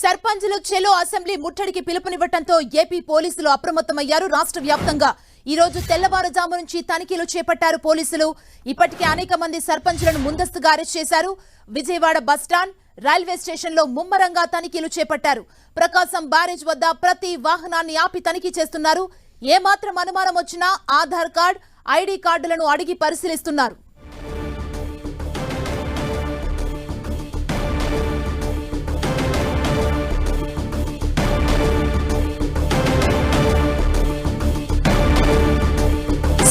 సర్పంచులు చెలో అసెంబ్లీ ముట్టడికి పిలుపునివ్వటంతో ఏపీ పోలీసులు అప్రమత్తమయ్యారు రాష్ట్ర వ్యాప్తంగా. ఈ రోజు తెల్లవారుజాము నుంచి తనిఖీలు చేపట్టారు పోలీసులు. ఇప్పటికే అనేక మంది సర్పంచులను ముందస్తుగా అరెస్ట్ చేశారు. విజయవాడ బస్టాండ్ రైల్వే స్టేషన్లో ముమ్మరంగా తనిఖీలు చేపట్టారు. ప్రకాశం బ్యారేజ్ వద్ద ప్రతి వాహనాన్ని ఆపి తనిఖీ చేస్తున్నారు. ఏమాత్రం అనుమానం వచ్చినా ఆధార్ కార్డ్ ఐడి కార్డులను అడిగి పరిశీలిస్తున్నారు.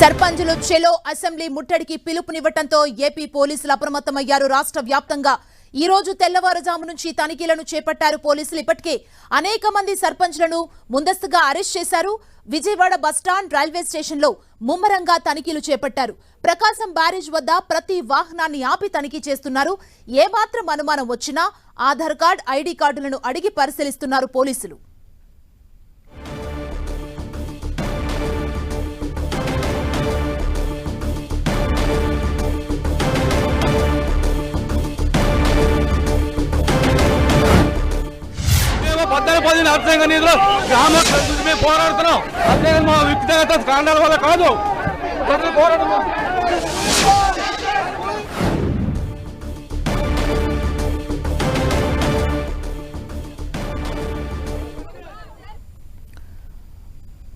సర్పంచులు చెలో అసెంబ్లీ ముట్టడికి పిలుపునివ్వటంతో ఏపీ పోలీసులు అప్రమత్తమయ్యారు. రాష్ట్ర వ్యాప్తంగా ఈ రోజు తెల్లవారుజాము నుంచి తనిఖీలను చేపట్టారు పోలీసులు. ఇప్పటికే అనేక మంది సర్పంచ్లను ముందస్తుగా అరెస్ట్ చేశారు. విజయవాడ బస్టాండ్ రైల్వే స్టేషన్లో ముమ్మరంగా తనిఖీలు చేపట్టారు. ప్రకాశం బ్యారేజ్ వద్ద ప్రతి వాహనాన్ని ఆపి తనిఖీ చేస్తున్నారు. ఏమాత్రం అనుమానం వచ్చినా ఆధార్ కార్డ్ ఐడి కార్డులను అడిగి పరిశీలిస్తున్నారు పోలీసులు. మేము పద్నాలుగు నిధులు. గ్రామ మేము పోరాడుతున్నాం. అంతేగాని మా వ్యక్తిగత కారణాల వల్ల కాదు. ప్రజలు పోరాడుతున్నాం.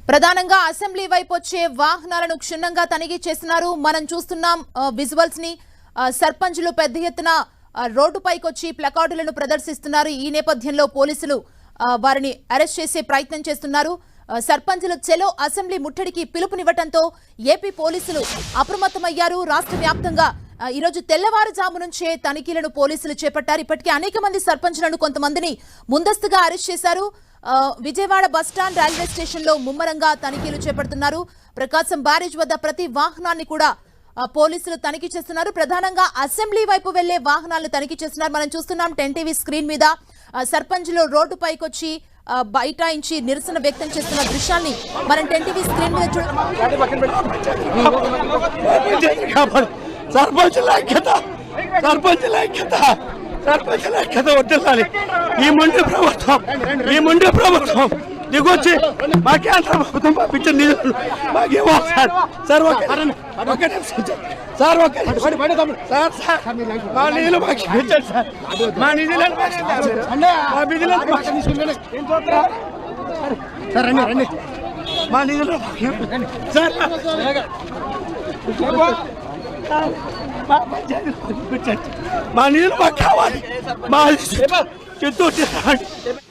ప్రధానంగా అసెంబ్లీ వైపు వచ్చే వాహనాలను క్షుణ్ణంగా తనిఖీ చేస్తున్నారు. మనం చూస్తున్నాం విజువల్స్ని సర్పంచ్లు పెద్ద ఎత్తున రోడ్డుపైకి వచ్చి ప్లకార్డులను ప్రదర్శిస్తున్నారు. ఈ నేపథ్యంలో పోలీసులు వారిని అరెస్ట్ చేసే ప్రయత్నం చేస్తున్నారు. సర్పంచులు చెలో అసెంబ్లీ ముట్టడికి పిలుపునివ్వటంతో ఏపీ పోలీసులు అప్రమత్తమయ్యారు. రాష్ట్ర వ్యాప్తంగా ఈరోజు తెల్లవారుజాము నుంచే తనిఖీలను పోలీసులు చేపట్టారు. ఇప్పటికే అనేక మంది సర్పంచులను కొంతమందిని ముందస్తుగా అరెస్ట్ చేశారు. విజయవాడ బస్టాండ్ రైల్వే స్టేషన్లో ముమ్మరంగా తనిఖీలు చేపడుతున్నారు. ప్రకాశం బ్యారేజ్ వద్ద ప్రతి వాహనాన్ని కూడా పోలీసులు తనిఖీ చేస్తున్నారు. ప్రధానంగా అసెంబ్లీ వైపు వెళ్ళే వాహనాలను తనిఖీ చేస్తున్నారు. మనం చూస్తున్నాం టెన్ టీవీ స్క్రీన్ మీద. సర్పంచ్లు రోడ్డు పైకొచ్చి ఆ, బైఠాయించి నిరసన వ్యక్తం చేస్తున్న దృశ్యాన్ని మనం టెన్టీవీ స్క్రీన్ మీద చూడ కాపాడు సర్పంచుల ఐక్యత సర్పంచుల ఐక్యత సర్పంచుల ఐక్యత వర్తిల్లాలి ఈ ముందు ప్రభుత్వం ఈ ముందు ప్రభుత్వం. దిగొచ్చి మా కేంద్ర ప్రభుత్వం పంపించిన నిధులు మాకు ఇవ్వాలి సార్ సార్ ఒక ఒక నిమిషం సార్. సార్ ఒక నిమిషం. సార్ సార్ మా నిధులు మాకు ఇప్పించండి సార్ మా నిధులను మాకు ఇవ్వాలి. మా నిధులను మాకు సార్ రండి రండి మా నిధులు మాకు ఇవ్వాలి. సార్ మా పంచాయతీలు మాకు ఇప్పించండి. మా నిధులు మాకు కావాలి మా చిత్తూరు జిల్లా